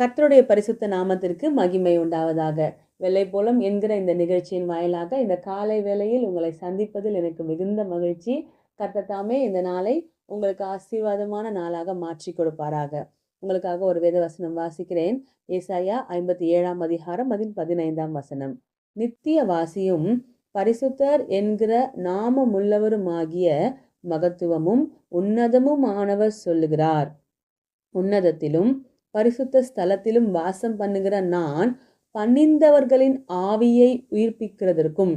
கர்த்தருடைய பரிசுத்த நாமத்திற்கு மகிமை உண்டாவதாக. வெள்ளைப்போலம் என்கிற இந்த நிகழ்ச்சியின் வாயிலாக இந்த காலை வேளையில் உங்களை சந்திப்பதில் எனக்கு மிகுந்த மகிழ்ச்சி. கர்த்தத்தாமே இந்த நாளை உங்களுக்கு ஆசீர்வாதமான நாளாக மாற்றி கொடுப்பாராக. உங்களுக்காக ஒரு வேத வசனம் வாசிக்கிறேன். ஏசாயா ஐம்பத்தி ஏழாம் அதிகாரம் அதில் பதினைந்தாம் வசனம். நித்திய வாசியும் பரிசுத்தர் என்கிற நாமமுள்ளவருமாகிய மகத்துவமும் உன்னதமுமானவர் சொல்லுகிறார். உன்னதத்திலும் பரிசுத்த ஸ்தலத்திலும் வாசம் பண்ணுகிற நான் பணிந்தவர்களின் ஆவியை உயிர்ப்பிக்கிறதற்கும்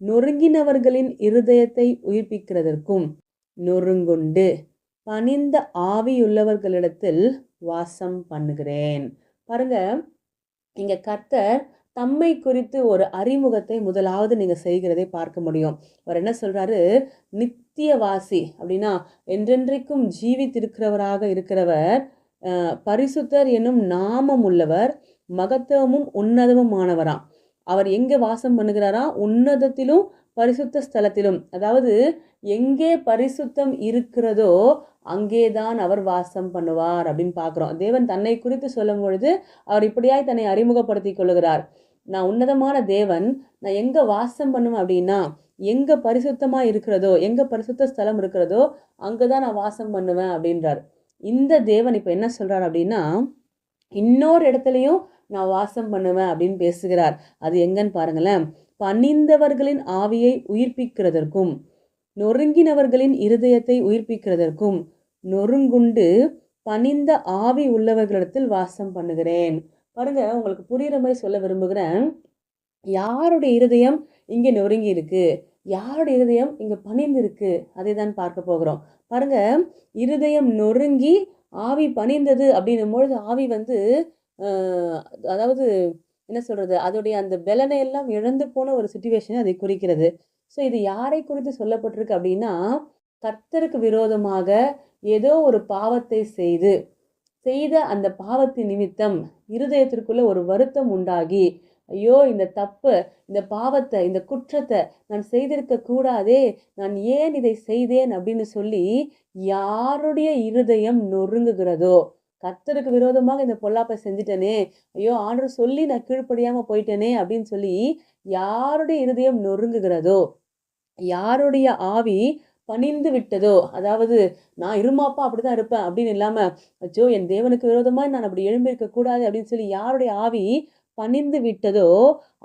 நொறுங்கினவர்களின் இருதயத்தை உயிர்ப்பிக்கிறதற்கும் நொறுங்குண்டு பணிந்த ஆவியுள்ளவர்களிடத்தில் வாசம் பண்ணுகிறேன். பாருங்க இங்க கர்த்தர் தம்மை குறித்து ஒரு அறிமுகத்தை முதலாவது நீங்க செய்கிறதை பார்க்க முடியும். அவர் என்ன சொல்றாரு? நித்தியவாசி அப்படின்னா என்றென்றைக்கும் ஜீவித்திருக்கிறவராக இருக்கிறவர் பரிசுத்தர் என்னும் நாமம் உள்ளவர் மகத்துவமும் உன்னதமுமானவராம். அவர் எங்கே வாசம் பண்ணுகிறாரா? உன்னதத்திலும் பரிசுத்த ஸ்தலத்திலும். அதாவது எங்கே பரிசுத்தம் இருக்கிறதோ அங்கேதான் அவர் வாசம் பண்ணுவார் அப்படின்னு பார்க்குறோம். தேவன் தன்னை குறித்து சொல்லும் பொழுது அவர் இப்படியாய் தன்னை அறிமுகப்படுத்தி கொள்கிறார் நான் உன்னதமான தேவன் நான் எங்கே வாசம் பண்ணுவேன் அப்படின்னா எங்கே பரிசுத்தமாக இருக்கிறதோ எங்கே பரிசுத்த ஸ்தலம் இருக்கிறதோ அங்கே தான் நான் வாசம் பண்ணுவேன் அப்படின்றார். இந்த தேவன் இப்போ என்ன சொல்கிறார் அப்படின்னா இன்னொரு இடத்துலையும் நான் வாசம் பண்ணுவேன் அப்படின்னு பேசுகிறார். அது எங்கன்னு பாருங்களேன். பணிந்தவர்களின் ஆவியை உயிர்ப்பிக்கிறதற்கும் நொறுங்கினவர்களின் இருதயத்தை உயிர்ப்பிக்கிறதற்கும் நொறுங்குண்டு பணிந்த ஆவி உள்ளவர்களிடத்தில் வாசம் பண்ணுகிறேன். பாருங்க உங்களுக்கு புரிகிற மாதிரி சொல்ல விரும்புகிறேன். யாருடைய இருதயம் இங்கே நொறுங்கி இருக்கு யாருடைய இருதயம் இங்கே பணிந்து இருக்கு அதை தான் பார்க்க போகிறோம். பாருங்க இருதயம் நொறுங்கி ஆவி பணிந்தது அப்படின்னும் பொழுது ஆவி வந்து அதாவது என்ன சொல்கிறது அதோடைய அந்த பலனை எல்லாம் இழந்து போன ஒரு சுச்சுவேஷனை அதை குறிக்கிறது. ஸோ இது யாரை குறித்து சொல்லப்பட்டிருக்கு அப்படின்னா கர்த்தருக்கு விரோதமாக ஏதோ ஒரு பாவத்தை செய்து செய்த அந்த பாவத்தின் நிமித்தம் இருதயத்திற்குள்ள ஒரு வருத்தம் உண்டாகி ஐயோ இந்த தப்பு இந்த பாவத்தை இந்த குற்றத்தை நான் செய்திருக்க கூடாதே நான் ஏன் இதை செய்தேன் அப்படின்னு சொல்லி யாருடைய இருதயம் நொறுங்குகிறதோ கத்தருக்கு விரோதமாக இந்த பொல்லாப்பை செஞ்சிட்டனே ஐயோ ஆண்டு சொல்லி நான் கீழ்ப்படியாமல் போயிட்டேனே அப்படின்னு சொல்லி யாருடைய இருதயம் நொறுங்குகிறதோ யாருடைய ஆவி பணிந்து விட்டதோ அதாவது நான் இருமாப்பா அப்படிதான் இருப்பேன் அப்படின்னு இல்லாமல் அச்சோ என் தேவனுக்கு விரோதமாக நான் அப்படி எழும்பியிருக்க கூடாது அப்படின்னு சொல்லி யாருடைய ஆவி பணிந்து விட்டதோ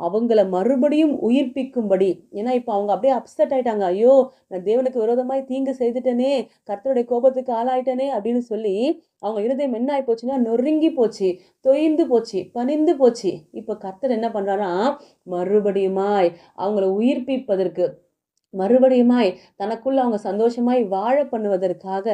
அவங்கள மறுபடியும் உயிர்ப்பிக்கும்படி. ஏன்னா இப்போ அவங்க அப்படியே அப்செட் ஆயிட்டாங்க. ஐயோ நான் தேவனுக்கு விரோதமாய் தீங்கு செய்துட்டேனே கர்த்தருடைய கோபத்துக்கு ஆளாயிட்டேனே அப்படின்னு சொல்லி அவங்க இருதயம் என்ன ஆகி போச்சுன்னா நொறுங்கி போச்சு தொய்ந்து போச்சு பணிந்து போச்சு. இப்போ கர்த்தர் என்ன பண்ணுறான்னா மறுபடியுமாய் அவங்கள உயிர்ப்பிப்பதற்கு மறுபடியுமாய் தனக்குள்ள அவங்க சந்தோஷமாய் வாழ பண்ணுவதற்காக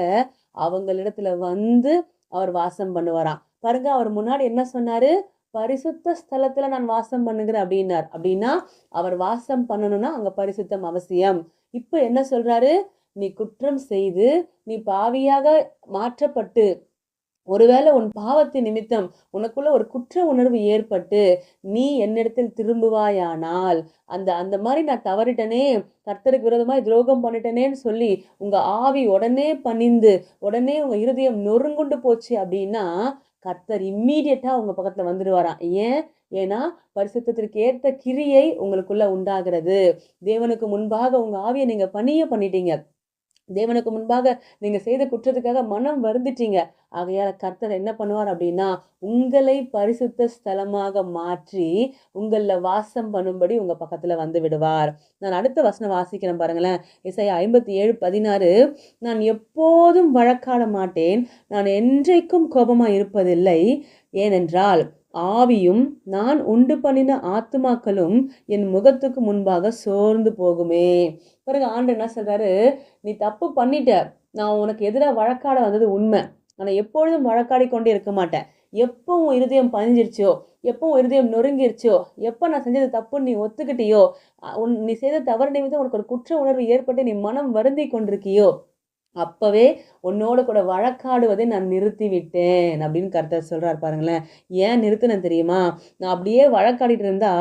அவங்களிடத்துல வந்து அவர் வாசம் பண்ணுவாராம். பாருங்க அவர் முன்னாடி என்ன சொன்னாரு? பரிசுத்த ஸ்தலத்துல நான் வாசம் பண்ணுகிறேன் அப்படின்னார். அப்படின்னா அவர் வாசம் பண்ணணும்னா அங்க பரிசுத்தம் அவசியம். இப்போ என்ன சொல்றாரு? நீ குற்றம் செய்து நீ பாவியாக மாற்றப்பட்டு ஒருவேளை உன் பாவத்தின் நிமித்தம் உனக்குள்ள ஒரு குற்ற உணர்வு ஏற்பட்டு நீ என்னிடத்தில் திரும்புவாயானால் அந்த அந்த மாதிரி நான் தவறிட்டனே கர்த்தருக்கு விரோதமாக துரோகம் பண்ணிட்டனேன்னு சொல்லி உங்கள் ஆவி உடனே பணிந்து உடனே உங்கள் இருதயம் நொறுங்குண்டு போச்சு அப்படின்னா கர்த்தர் இம்மீடியட்டாக உங்கள் பக்கத்தில் வந்துடுவாராம் ஏன்? ஏன்னா பரிசுத்தத்திற்கு ஏற்ற கிரியை உங்களுக்குள்ள உண்டாகிறது. தேவனுக்கு முன்பாக உங்கள் ஆவியை நீங்கள் பணிய பண்ணிட்டீங்க. தேவனுக்கு முன்பாக நீங்க செய்த குற்றத்துக்காக மனம் வருந்துட்டீங்க. ஆகையால கர்த்தர் என்ன பண்ணுவார் அப்படின்னா உங்களை பரிசுத்த ஸ்தலமாக மாற்றி உங்களில் வாசம் பண்ணும்படி உங்கள் பக்கத்தில் வந்து விடுவார். நான் அடுத்த வசனம் வாசிக்கிறேன் பாருங்களேன். இசை ஐம்பத்தி ஏழு பதினாறு. நான் எப்போதும் வழக்காட மாட்டேன். நான் என்றைக்கும் கோபமாக இருப்பதில்லை. ஏனென்றால் ஆவியும் நான் உண்டு பண்ணின ஆத்துமாக்களும் என் முகத்துக்கு முன்பாக சோர்ந்து போகுமே. பிறகு ஆண்டு என்ன சொல்கிறாரு நீ தப்பு பண்ணிட்ட. நான் உனக்கு எதிராக வழக்காட வந்தது உண்மை. ஆனால் எப்பொழுதும் வழக்காடி கொண்டே இருக்க மாட்டேன். எப்போ உன் இருதயம் பதிஞ்சிருச்சோ எப்போ உன் இருதயம் நொறுங்கிருச்சோ எப்போ நான் செஞ்சது தப்புன்னு நீ ஒத்துக்கிட்டியோ உன் நீ செய்த தவறு நிமித்தம் உனக்கு ஒரு குற்ற உணர்வு ஏற்பட்டு நீ மனம் வருந்தி கொண்டிருக்கியோ அப்போவே உன்னோட கூட வழக்காடுவதை நான் நிறுத்தி விட்டேன் அப்படின்னு கர்த்தர் சொல்கிறார் பாருங்களேன். ஏன் நிறுத்தினேன் தெரியுமா? நான் அப்படியே வழக்காடிட்டு இருந்தா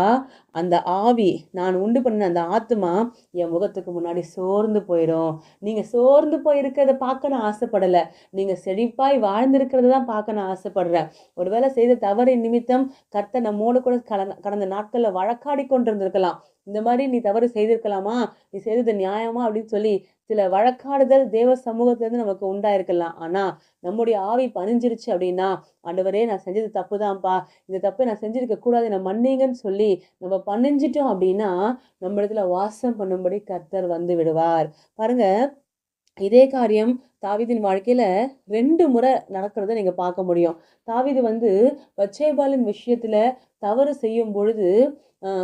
அந்த ஆவி நான் உண்டு பண்ண அந்த ஆத்மா என் முகத்துக்கு முன்னாடி சோர்ந்து போயிடும் நீங்கள் சோர்ந்து போயிருக்கிறத பார்க்க நான் ஆசைப்படலை. நீங்கள் செழிப்பாய் வாழ்ந்திருக்கிறத தான் பார்க்க நான் ஆசைப்படுறேன். ஒருவேளை செய்த தவறின் நிமித்தம் கர்த்தர் நம்மோடு கூட கடந்த கடந்த நாட்களில் வழக்காடி கொண்டிருந்திருக்கலாம். இந்த மாதிரி நீ தவறு செய்திருக்கலாமா? நீ செய்தது நியாயமா? அப்படின்னு சொல்லி சில வழக்காடுதல் தேவ சமூகத்திலேருந்து நமக்கு உண்டாயிருக்கலாம். ஆனால் நம்முடைய ஆவி பணிஞ்சிருச்சு அப்படின்னா ஆண்டவரே நான் செஞ்சது தப்பு தான்ப்பா இந்த தப்பை நான் செஞ்சிருக்க கூடாது நான் மன்னிங்கன்னு சொல்லி நம்ம பணிஞ்சிட்டோம் அப்படின்னா நம்ம இடத்துல வாசம் பண்ணும்படி கர்த்தர் வந்து விடுவார். பாருங்கள் இதே காரியம் தாவிதின் வாழ்க்கையில் ரெண்டு முறை நடக்கிறத நீங்கள் பார்க்க முடியும். தாவீது வந்து பச்சேபாலின் விஷயத்தில் தவறு செய்யும் பொழுது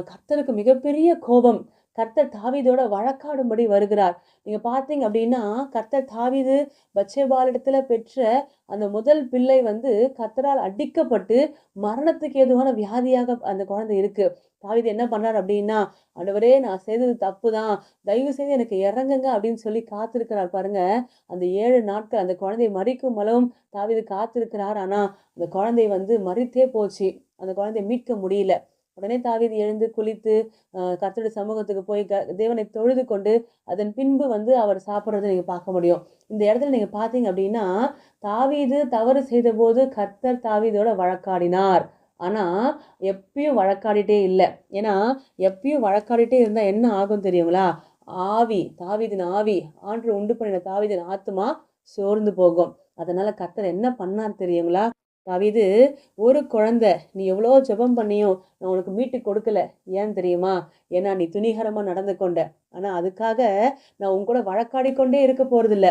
கர்த்தருக்கு மிகப்பெரிய கோபம் கர்த்தர் தாவீதோட வழக்காடும்படி வருகிறார். நீங்க பார்த்தீங்க அப்படின்னா கர்த்தர் தாவீது பச்சேபாலிடத்துல பெற்ற அந்த முதல் பிள்ளை வந்து கர்த்தரால் அடிக்கப்பட்டு மரணத்துக்கு ஏதுவான வியாதியாக அந்த குழந்தை இருக்கு. தாவீது என்ன பண்ணார் அப்படின்னா ஆண்டவரே நான் செய்தது தப்பு தான் தயவு செய்து எனக்கு இறங்குங்க அப்படின்னு சொல்லி காத்திருக்கிறார் பாருங்க. அந்த ஏழு நாட்கள் அந்த குழந்தையை மறிக்கும் அளவும் தாவீது காத்திருக்கிறார். ஆனா அந்த குழந்தை வந்து மறித்தே போச்சு. அந்த குழந்தைய மீட்க முடியல. உடனே தாவீது எழுந்து குளித்து அஹ், கர்த்தருடைய சமூகத்துக்கு போய் க தேவனை தொழுது கொண்டு அதன் பின்பு வந்து அவர் சாப்பிட்றதை நீங்கள் பார்க்க முடியும். இந்த இடத்துல நீங்கள் பார்த்தீங்க அப்படின்னா தாவீது தவறு செய்த போது கர்த்தர் தாவீதோட வழக்காடினார். ஆனால் எப்பயும் வழக்காடிட்டே இல்லை. ஏன்னா எப்பயும் வழக்காடிட்டே இருந்தால் என்ன ஆகும் தெரியுங்களா? ஆவி தாவிதின் ஆவி ஆண்டு உண்டு பண்ணின தாவிதின் ஆத்மா சோர்ந்து போகும். அதனால கர்த்தர் என்ன பண்ணார் தெரியுங்களா? தாவீது ஒரு குழந்தை நீ எவ்வளோ ஜெபம் பண்ணியும் நான் உனக்கு மீட்டு கொடுக்கல. ஏன் தெரியுமா? ஏன்னா நீ துணிகரமாக நடந்து கொண்ட. ஆனால் அதுக்காக நான் உன் கூட வழக்காடி கொண்டே இருக்க போகிறதில்ல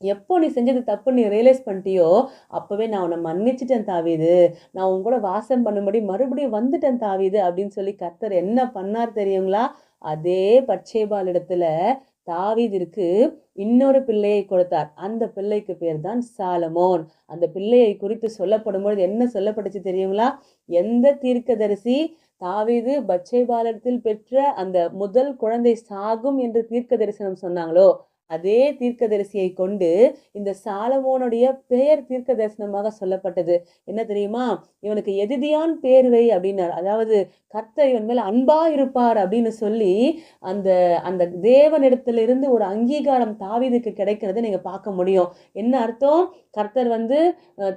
எப்போ நீ செஞ்சது தப்பு நீ ரியலைஸ் பண்ணிட்டியோ அப்போவே நான் உன்னை மன்னிச்சிட்டேன் தாவிது. நான் உன் கூட வாசம் பண்ணும்படி மறுபடியும் வந்துட்டேன் தாவிது அப்படின்னு சொல்லி கர்த்தர் என்ன பண்ணார் தெரியுங்களா? அதே பட்சேபால் இடத்துல தாவீதிற்கு இன்னொரு பிள்ளையை கொடுத்தார். அந்த பிள்ளைக்கு பேர் தான் சாலமோன். அந்த பிள்ளையை குறித்து சொல்லப்படும்பொழுது என்ன சொல்லப்பட்டுச்சு தெரியுங்களா? எந்த தீர்க்கதரிசி தாவீது பச்சை பாலத்தில் பெற்ற அந்த முதல் குழந்தை சாகும் என்று தீர்க்க தரிசனம் சொன்னாங்களோ அதே தீர்க்கதரிசியை கொண்டு இந்த சாலமோனுடைய பெயர் தீர்க்க தரிசனமாக சொல்லப்பட்டது. என்ன தெரியுமா? இவனுக்கு எதிதியான் பேர்வை அப்படின்னார். அதாவது கர்த்தர் இவன் மேல அன்பா இருப்பார் அப்படின்னு சொல்லி அந்த அந்த தேவனிடத்திலிருந்து ஒரு அங்கீகாரம் தாவீதுக்கு கிடைக்கிறத நீங்க பார்க்க முடியும். என்ன அர்த்தம்? கர்த்தர் வந்து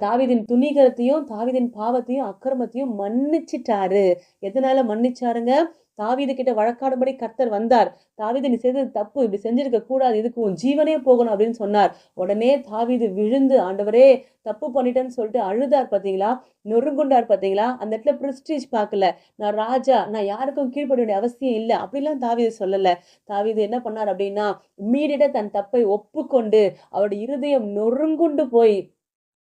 தாவிதின் துணிகரத்தையும் தாவிதின் பாவத்தையும் அக்கிரமத்தையும் மன்னிச்சிட்டாரு. எதனால மன்னிச்சாருங்க? தாவீது கிட்ட வழக்காடும்படி கர்த்தர் வந்தார். தாவீது நீ செய்தது தப்பு. இப்படி செஞ்சிருக்க கூடாது. இதுக்கு உன் ஜீவனே போகணும் அப்படின்னு சொன்னார். உடனே தாவீது விழுந்து ஆண்டவரே தப்பு பண்ணிட்டேன்னு சொல்லிட்டு அழுதார் பார்த்தீங்களா? நொறுங்குண்டார் பார்த்தீங்களா? அந்த இடத்துல ப்ரிஸ்டீஜ் பார்க்கல. நான் ராஜா. நான் யாருக்கும் கீழ்ப்பட வேண்டிய அவசியம் இல்லை. அப்படிலாம் தாவீது சொல்லலை. தாவீது என்ன பண்ணார் அப்படின்னா இம்மீடியட்டாக தன் தப்பை ஒப்புக்கொண்டு அவருடைய இருதயம் நொறுங்குண்டு போய்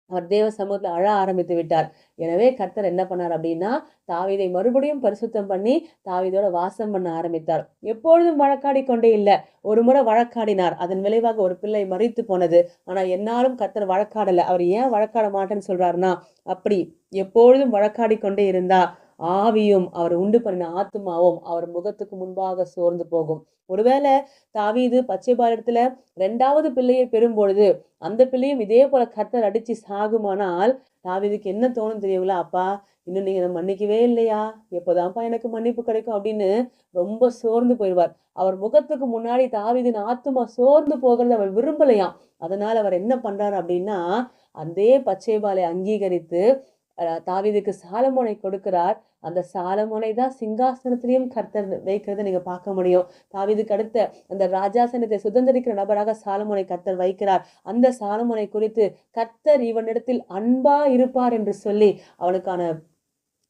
அவர் தேவ சமூகத்தில் அழ ஆரம்பித்து விட்டார். எனவே கர்த்தர் என்ன பண்ணார் அப்படின்னா தாவிதை மறுபடியும் பரிசுத்தம் பண்ணி தாவிதோட வாசம் பண்ண ஆரம்பித்தார். எப்பொழுதும் வழக்காடி கொண்டே இல்லை. ஒரு முறை வழக்காடினார். அதன் விளைவாக ஒரு பிள்ளை மறித்து போனது. ஆனால் என்னாலும் கர்த்தர் வழக்காடலை. அவர் ஏன் வழக்காட மாட்டேன்னு சொல்றாருன்னா அப்படி எப்பொழுதும் வழக்காடி கொண்டே இருந்தா ஆவியும் அவர் உண்டு பண்ணின ஆத்மாவும் அவர் முகத்துக்கு முன்பாக சோர்ந்து போகும். ஒருவேளை தாவீது பச்சை பாலத்துல ரெண்டாவது பிள்ளையை பெறும் பொழுது அந்த பிள்ளையும் இதே போல கத்தர் அடித்து சாகுமானால் தாவீதுக்கு என்ன தோணும் தெரியுங்களா? அப்பா இன்னும் நீங்கள் மன்னிக்கவே இல்லையா? எப்போதான்ப்பா எனக்கு மன்னிப்பு கிடைக்கும் அப்படின்னு ரொம்ப சோர்ந்து போயிடுவார். அவர் முகத்துக்கு முன்னாடி தாவீதின் ஆத்மா சோர்ந்து போகிறத அவர் விரும்பலையாம். அதனால் அவர் என்ன பண்ணுறாரு அப்படின்னா அதே பச்சைபாலை அங்கீகரித்து தாவிதுக்கு சாலமோனை கொடுக்கிறார். அந்த சாலமோனை தான் சிங்காசனத்திலையும் கர்த்தர் வைக்கிறதை நீங்க பார்க்க முடியும். தாவிதுக்கு அடுத்த அந்த ராஜாசனத்தை சுதந்திரிக்கிற நபராக சாலமோனை கர்த்தர் வைக்கிறார். அந்த சாலமோனை குறித்து கர்த்தர் இவனிடத்தில் அன்பா இருப்பார் என்று சொல்லி அவனுக்கான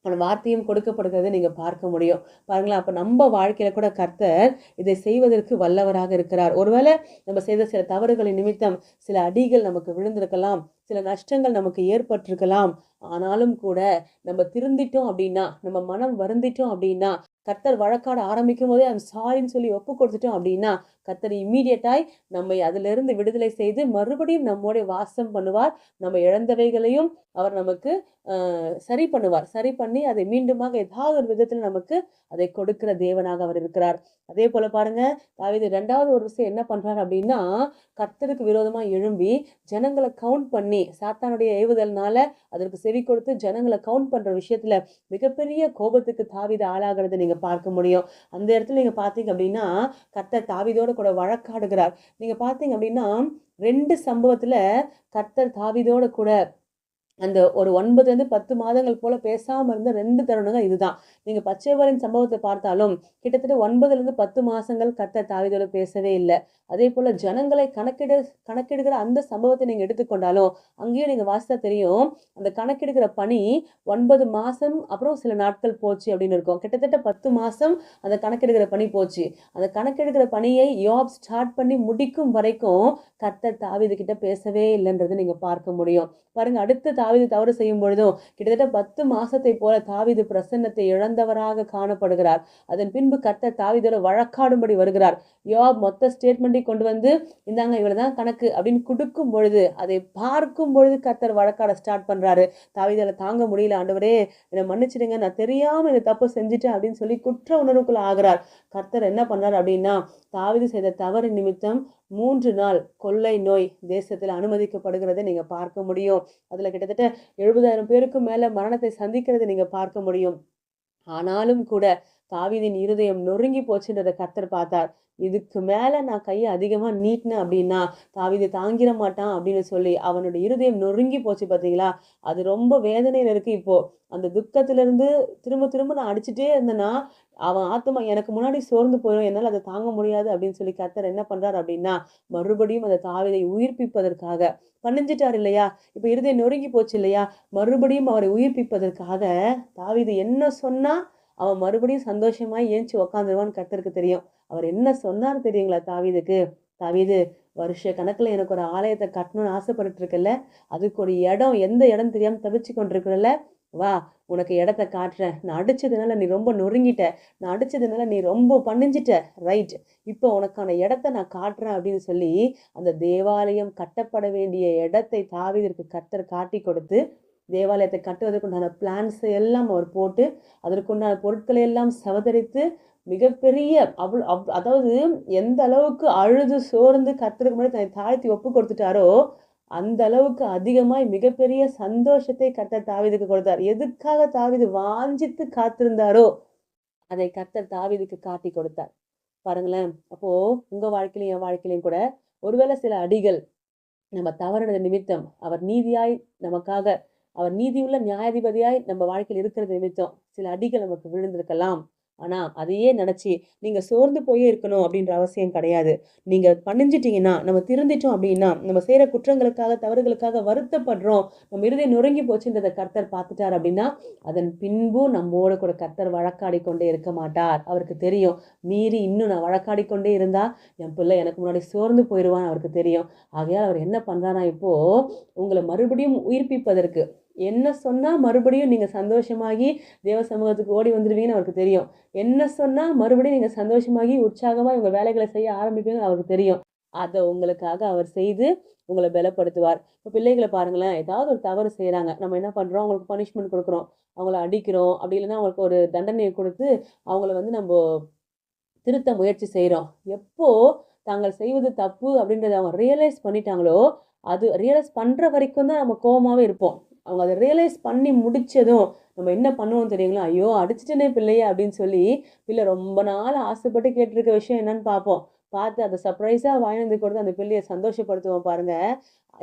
வார்த்தையும் கொடுக்கப்படுகிறதை நீங்கள் பார்க்க முடியும். பாருங்களேன் அப்போ நம்ம வாழ்க்கையில் கூட கர்த்தர் இதை செய்வதற்கு வல்லவராக இருக்கிறார். ஒருவேளை நம்ம செய்த சில தவறுகளின் நிமித்தம் சில அடிகள் நமக்கு விழுந்திருக்கலாம் சில நஷ்டங்கள் நமக்கு ஏற்பட்டிருக்கலாம். ஆனாலும் கூட நம்ம திருந்திட்டோம் அப்படின்னா நம்ம மனம் வருந்திட்டோம் அப்படின்னா கர்த்தர் வழக்காட ஆரம்பிக்கும் போதே அந்த சாரின்னு சொல்லி ஒப்பு கொடுத்துட்டோம் அப்படின்னா கர்த்தர் இம்மீடியட்டாய் நம்மை அதிலிருந்து விடுதலை செய்து மறுபடியும் நம்மோடைய வாசம் பண்ணுவார். நம்ம இழந்தவைகளையும் அவர் நமக்கு சரி பண்ணுவார். சரி பண்ணி அதை மீண்டுமாக ஏதாவது ஒரு விதத்தில் நமக்கு அதை கொடுக்கிற தேவனாக அவர் இருக்கிறார். அதே போல் பாருங்க தாவீது ரெண்டாவது ஒரு விஷயம் என்ன பண்ணுறாரு அப்படின்னா கர்த்தருக்கு விரோதமாக எழும்பி ஜனங்களை கவுண்ட் பண்ணி சாத்தானுடைய ஏவுதல்னால அதற்கு செவி கொடுத்து ஜனங்களை கவுண்ட் பண்ணுற விஷயத்தில் மிகப்பெரிய கோபத்துக்கு தாவீது ஆளாகிறத நீங்கள் பார்க்க முடியும். அந்த இடத்துல நீங்கள் பார்த்தீங்க அப்படின்னா கர்த்தர் தாவீதோடு கூட வழக்காடுகிறார். நீங்கள் பார்த்தீங்க அப்படின்னா ரெண்டு சம்பவத்தில் கர்த்தர் தாவிதோட கூட அந்த ஒரு ஒன்பதுலேருந்து பத்து மாதங்கள் போல் பேசாமல் இருந்த ரெண்டு தருணங்கள் இதுதான். நீங்கள் பச்சைவரின் சம்பவத்தை பார்த்தாலும் கிட்டத்தட்ட ஒன்பதுலேருந்து பத்து மாதங்கள் கத்த தாவிதோடு பேசவே இல்லை. அதே போல் ஜனங்களை கணக்கிட கணக்கெடுக்கிற அந்த சம்பவத்தை நீங்கள் எடுத்துக்கொண்டாலும் அங்கேயும் நீங்கள் வாசித்தா தெரியும் அந்த கணக்கெடுக்கிற பணி ஒன்பது மாதம் அப்புறம் சில நாட்கள் போச்சு அப்படின்னு இருக்கும். கிட்டத்தட்ட பத்து மாதம் அந்த கணக்கெடுக்கிற பணி போச்சு. அந்த கணக்கெடுக்கிற பணியை யோப் ஸ்டார்ட் பண்ணி முடிக்கும் வரைக்கும் கர்த்தர் தாவிது கிட்ட பேசவே இல்லைன்றதை நீங்கள் பார்க்க முடியும். பாருங்கள் அடுத்த தாவிது தவறு செய்யும் பொழுதும் கிட்டத்தட்ட பத்து மாசத்தை போல தாவிது பிரசன்னத்தை இழந்தவராக காணப்படுகிறார். அதன் பின்பு கர்த்தர் தாவிதோட வழக்காடும்படி வருகிறார். யோப் மொத்த ஸ்டேட்மெண்ட்டை கொண்டு வந்து இந்தாங்க இவ்வளவுதான் கணக்கு அப்படின்னு கொடுக்கும் பொழுது அதை பார்க்கும் பொழுது கர்த்தர் வழக்காட ஸ்டார்ட் பண்றாரு. தாவிதால தாங்க முடியல ஆண்டவரே என்னை மன்னிச்சிடுங்க நான் தெரியாம இந்த தப்பு செஞ்சுட்டேன் அப்படின்னு சொல்லி குற்ற உணர்வுக்குள்ள ஆகிறார் கர்த்தர் என்ன பண்றாரு அப்படின்னா தாவிது செய்த தவறு நிமித்தம் மூன்று நாள் கொள்ளை நோய் தேசத்தில் அனுமதிக்கப்படுகிறதை நீங்கள் பார்க்க முடியும். அதில் கிட்டத்தட்ட எழுபதாயிரம் பேருக்கு மேலே மரணத்தை சந்திக்கிறதை நீங்கள் பார்க்க முடியும். ஆனாலும் கூட தாவிதின் இருதயம் நொறுங்கி போச்சுன்றதை கர்த்தர் பார்த்தார். இதுக்கு மேலே நான் கையை அதிகமாக நீட்டினேன் அப்படின்னா தாவிதை தாங்கிட மாட்டான் அப்படின்னு சொல்லி அவனோட இருதயம் நொறுங்கி போச்சு பார்த்தீங்களா? அது ரொம்ப வேதனையில் இருக்குது இப்போது அந்த துக்கத்திலேருந்து திரும்ப திரும்ப நான் அடிச்சுட்டே இருந்தேன்னா அவன் ஆத்மா எனக்கு முன்னாடி சோர்ந்து போயிடும் என்னால் அதை தாங்க முடியாது அப்படின்னு சொல்லி கர்த்தர் என்ன பண்ணுறார் அப்படின்னா மறுபடியும் அந்த தாவிதை உயிர்ப்பிப்பதற்காக பணிஞ்சிட்டார் இல்லையா? இப்போ இருதயம் நொறுங்கி போச்சு இல்லையா? மறுபடியும் அவரை உயிர்ப்பிப்பதற்காக தாவிதை என்ன சொன்னால் அவன் மறுபடியும் சந்தோஷமாக ஏஞ்சி உக்காந்துருவான்னு கத்தருக்கு தெரியும். அவர் என்ன சொன்னார் தெரியுங்களா தாவீதுக்கு? தாவீது வருஷ கணக்கில் எனக்கு ஒரு ஆலயத்தை கட்டணும்னு ஆசைப்பட்டு இருக்கல அதுக்கு ஒரு இடம் எந்த இடம் தெரியாம தவிச்சு கொண்டிருக்கிறல்ல? வா உனக்கு இடத்த காட்டுறேன். நான் அடிச்சதுனால நீ ரொம்ப நொறுங்கிட்ட. நான் அடிச்சதுனால நீ ரொம்ப பண்ணிஞ்சிட்ட ரைட். இப்போ உனக்கான இடத்த நான் காட்டுறேன் அப்படின்னு சொல்லி அந்த தேவாலயம் கட்டப்பட வேண்டிய இடத்தை தாவீதிற்கு கர்த்தர் காட்டி கொடுத்து தேவாலயத்தை கட்டுவதற்குண்டான பிளான்ஸ் எல்லாம் அவர் போட்டு அதற்குண்டான பொருட்களை எல்லாம் சவதரித்து மிகப்பெரிய அவள் அவ் அதாவது எந்த அளவுக்கு அழுது சோர்ந்து கர்த்தருக்கு முன்னாடி தன்னை தாழ்த்தி ஒப்பு கொடுத்துட்டாரோ அந்த அளவுக்கு அதிகமாய் மிகப்பெரிய சந்தோஷத்தை கர்த்தர் தாவிதுக்கு கொடுத்தார். எதுக்காக தாவிது வாஞ்சித்து காத்திருந்தாரோ அதை கத்த தாவிதுக்கு காட்டி கொடுத்தார். பாருங்களேன் அப்போ உங்க வாழ்க்கையிலையும் என் வாழ்க்கையிலையும் கூட ஒருவேளை சில அடிகள் நம்ம தவறினது நிமித்தம் அவர் நீதியாய் நமக்காக அவர் நீதியுள்ள நியாயாதிபதியாய் நம்ம வாழ்க்கையில் இருக்கிறது நிமித்தம் சில அடிகள் நமக்கு விழுந்திருக்கலாம். ஆனால் அதையே நினச்சி நீங்கள் சோர்ந்து போயே இருக்கணும் அப்படின்ற அவசியம் கிடையாது. நீங்கள் பண்ணிஞ்சிட்டிங்கன்னா நம்ம திருந்திட்டோம் அப்படின்னா நம்ம செய்கிற குற்றங்களுக்காக தவறுகளுக்காக வருத்தப்படுறோம். நம்ம இறுதி நொறுங்கி போச்சுன்றதை கர்த்தர் பார்த்துட்டார் அப்படின்னா அதன் பின்பு நம்மோடு கூட கர்த்தர் வழக்காடி கொண்டே இருக்க மாட்டார். அவருக்கு தெரியும். மீறி இன்னும் நான் வழக்காடி கொண்டே இருந்தால் என் பிள்ளை எனக்கு முன்னாடி சோர்ந்து போயிடுவான்னு அவருக்கு தெரியும். ஆகையால் அவர் என்ன பண்ணுறான்னா இப்போது உங்களை மறுபடியும் உயிர்ப்பிப்பதற்கு என்ன சொன்னால் மறுபடியும் நீங்கள் சந்தோஷமாகி தேவ சமூகத்துக்கு ஓடி வந்துடுவீங்கன்னு அவருக்கு தெரியும். என்ன சொன்னால் மறுபடியும் நீங்கள் சந்தோஷமாகி உற்சாகமாக இவங்க வேலைகளை செய்ய ஆரம்பிப்பீங்கன்னு அவருக்கு தெரியும். அதை உங்களுக்காக அவர் செய்து உங்களை பலப்படுத்துவார். இப்போ பிள்ளைகளை பாருங்களேன் ஏதாவது ஒரு தவறு செய்கிறாங்க நம்ம என்ன பண்ணுறோம் அவங்களுக்கு பனிஷ்மெண்ட் கொடுக்குறோம். அவங்கள அடிக்கிறோம். அப்படி இல்லைன்னா அவங்களுக்கு ஒரு தண்டனையை கொடுத்து அவங்கள வந்து நம்ம திருத்த முயற்சி செய்கிறோம் எப்போது தாங்கள் செய்வது தப்பு அப்படின்றத அவங்க ரியலைஸ் பண்ணிட்டாங்களோ அது ரியலைஸ் பண்ணுற வரைக்கும் தான் நம்ம கோபமாகவே இருப்போம். அவங்க அதை ரியலைஸ் பண்ணி முடித்ததும் நம்ம என்ன பண்ணுவோம் தெரியுங்களா? ஐயோ அடிச்சிட்டனே பிள்ளைய அப்படின்னு சொல்லி பிள்ளை ரொம்ப நாள் ஆசைப்பட்டு கேட்டிருக்க விஷயம் என்னன்னு பார்ப்போம். பார்த்து அதை சர்ப்ரைஸாக வாங்கினது கொடுத்து அந்த பிள்ளையை சந்தோஷப்படுத்துவோம் பாருங்கள்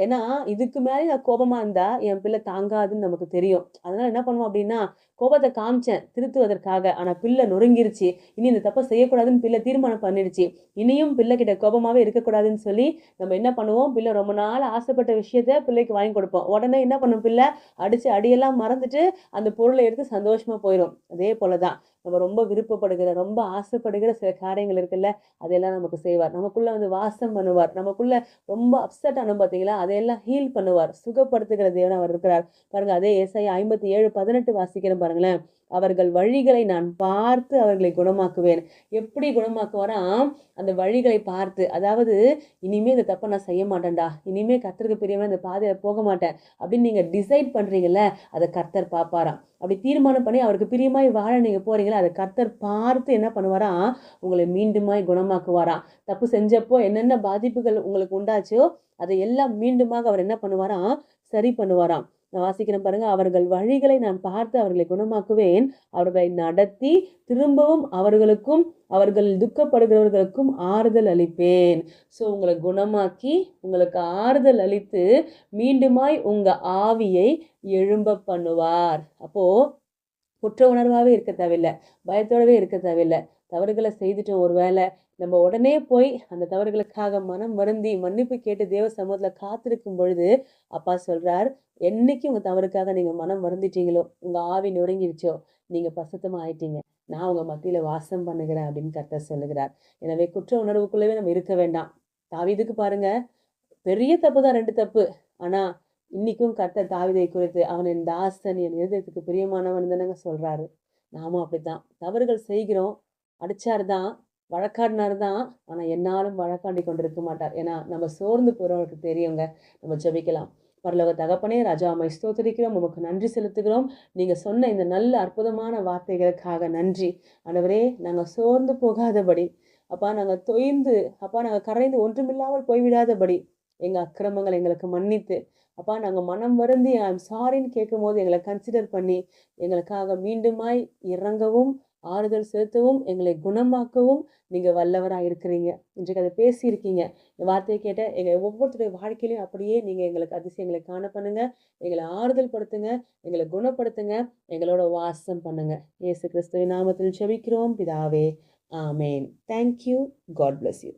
ஏன்னா இதுக்கு மேலே நான் கோபமாக இருந்தால் என் பிள்ளை தாங்காதுன்னு நமக்கு தெரியும். அதனால் என்ன பண்ணுவோம் அப்படின்னா கோபத்தை காமிச்சேன் திருத்துவதற்காக. ஆனால் பிள்ளை நொறுங்கிருச்சு. இனி இந்த தப்பை செய்யக்கூடாதுன்னு பிள்ளை தீர்மானம் பண்ணிடுச்சு. இனியும் பிள்ளை கிட்ட கோபமாகவே இருக்கக்கூடாதுன்னு சொல்லி நம்ம என்ன பண்ணுவோம்? பிள்ளை ரொம்ப நாள் ஆசைப்பட்ட விஷயத்த பிள்ளைக்கு வாங்கி கொடுப்போம். உடனே என்ன பண்ணும் பிள்ளை? அடித்து அடியெல்லாம் மறந்துட்டு அந்த பொருளை எடுத்து சந்தோஷமாக போயிடும் அதே போல தான் நம்ம ரொம்ப விருப்பப்படுகிற ரொம்ப ஆசைப்படுகிற சில காரியங்கள் இருக்குல்ல அதையெல்லாம் நமக்கு செய்வார். நமக்குள்ள வந்து வாசம் பண்ணுவார். நமக்குள்ள ரொம்ப அப்செட் ஆனோம் பார்த்தீங்களா? அதையெல்லாம் ஹீல் பண்ணுவார். சுகப்படுத்துகிற தேவன் அவர் இருக்கிறார். பாருங்க அதே ஏசாயா ஐம்பத்தி ஏழு பதினெட்டு வாசிக்கிறேன் பாருங்களேன். அவர்கள் வழிகளை நான் பார்த்து அவர்களை குணமாக்குவேன். எப்படி குணமாக்குவாராம் அந்த வழிகளை பார்த்து அதாவது இனிமே இந்த தப்பை நான் செய்ய மாட்டேன்டா இனிமே கர்த்தருக்கு பெரியவன் இந்த பாதையில் போக மாட்டேன் அப்படின்னு நீங்கள் டிசைட் பண்றீங்கல்ல அதை கர்த்தர் பார்ப்பாராம். அப்படி தீர்மானம் பண்ணி அவருக்கு பிரியமாய் வாழ நீங்கள் போகிறீங்களா அதை கர்த்தர் பார்த்து என்ன பண்ணுவாரா உங்களை மீண்டுமாய் குணமாக்குவாராம். தப்பு செஞ்சப்போ என்னென்ன பாதிப்புகள் உங்களுக்கு உண்டாச்சோ அதை எல்லாம் மீண்டுமாக அவர் என்ன பண்ணுவாராம் சரி பண்ணுவாராம். நான் வாசிக்கிறேன் பாருங்க. அவர்கள் வழிகளை நான் பார்த்து அவர்களை குணமாக்குவேன். அவர்களை நடத்தி திரும்பவும் அவர்களுக்கும் அவர்கள் துக்கப்படுகிறவர்களுக்கும் ஆறுதல் அளிப்பேன். ஸோ உங்களை குணமாக்கி உங்களுக்கு ஆறுதல் அளித்து மீண்டுமாய் உங்கள் ஆவியை எழும்ப பண்ணுவார். அப்போது குற்ற உணர்வாகவே இருக்க தேவையில்லை. பயத்தோடவே இருக்க தேவையில்லை. தவறுகளை செய்துட்டோம் ஒரு வேளை நம்ம உடனே போய் அந்த தவறுகளுக்காக மனம் வருந்தி மன்னிப்பு கேட்டு தேவ சமூகத்தில் காத்திருக்கும் பொழுது அப்பா சொல்கிறார் என்னைக்கு உங்கள் தவறுக்காக நீங்கள் மனம் வருந்திட்டீங்களோ உங்கள் ஆவி நொறுங்கிடுச்சோ நீங்கள் பசுத்தமாக ஆயிட்டீங்க. நான் உங்கள் மத்தியில் வாசம் பண்ணுகிறேன் அப்படின்னு கர்த்தர் சொல்லுகிறார். எனவே குற்ற உணர்வுக்குள்ளவே நம்ம இருக்க வேண்டாம். தாவிதுக்கு பாருங்க பெரிய தப்பு தான் ரெண்டு தப்பு. ஆனால் இன்னைக்கும் கர்த்தர் தாவிதை குறித்து அவன் என் தாசன் என் இருதயத்துக்கு பிரியமானவன் தானங்க சொல்கிறாரு நாமும் அப்படித்தான். தவறுகள் செய்கிறோம் அடிச்சார் தான் வழக்காடினார் தான் ஆனால் என்னாலும் வழக்காடி கொண்டிருக்க மாட்டார். ஏன்னா நம்ம சோர்ந்து போகிறவங்களுக்கு தெரியுங்க நம்ம ஜெபிக்கலாம். பரலோக தகப்பனே ராஜா அம்மை ஸ்தோத்தரிக்கிறோம். உமக்கு நன்றி செலுத்துகிறோம். நீங்கள் சொன்ன இந்த நல்ல அற்புதமான வார்த்தைகளுக்காக நன்றி. ஆண்டவரே நாங்கள் சோர்ந்து போகாதபடி அப்பா நாங்கள் தொய்ந்து அப்பா நாங்கள் கரைந்து ஒன்றுமில்லாமல் போய்விடாதபடி எங்கள் அக்கிரமங்களை எங்களுக்கு மன்னித்து அப்பா நாங்கள் மனம் வருந்தி ஐம் சாரின்னு கேட்கும் போது எங்களை கன்சிடர் பண்ணி எங்களுக்காக மீண்டுமாய் இறங்கவும் ஆறுதல் செலுத்தவும் எங்களை குணமாக்கவும் நீங்கள் வல்லவராக இருக்கிறீங்க. இன்றைக்கு அதை பேசியிருக்கீங்க. இந்த வார்த்தையை கேட்ட எங்கள் ஒவ்வொருத்தருடைய வாழ்க்கையிலையும் அப்படியே நீங்கள் எங்களுக்கு அதிசயங்களை காண பண்ணுங்க. எங்களை ஆறுதல் படுத்துங்க எங்களை குணப்படுத்துங்க எங்களோட வாசம் பண்ணுங்க. இயேசு கிறிஸ்துவின் நாமத்தில் செபிக்கிறோம் பிதாவே ஆமேன். Thank you God bless you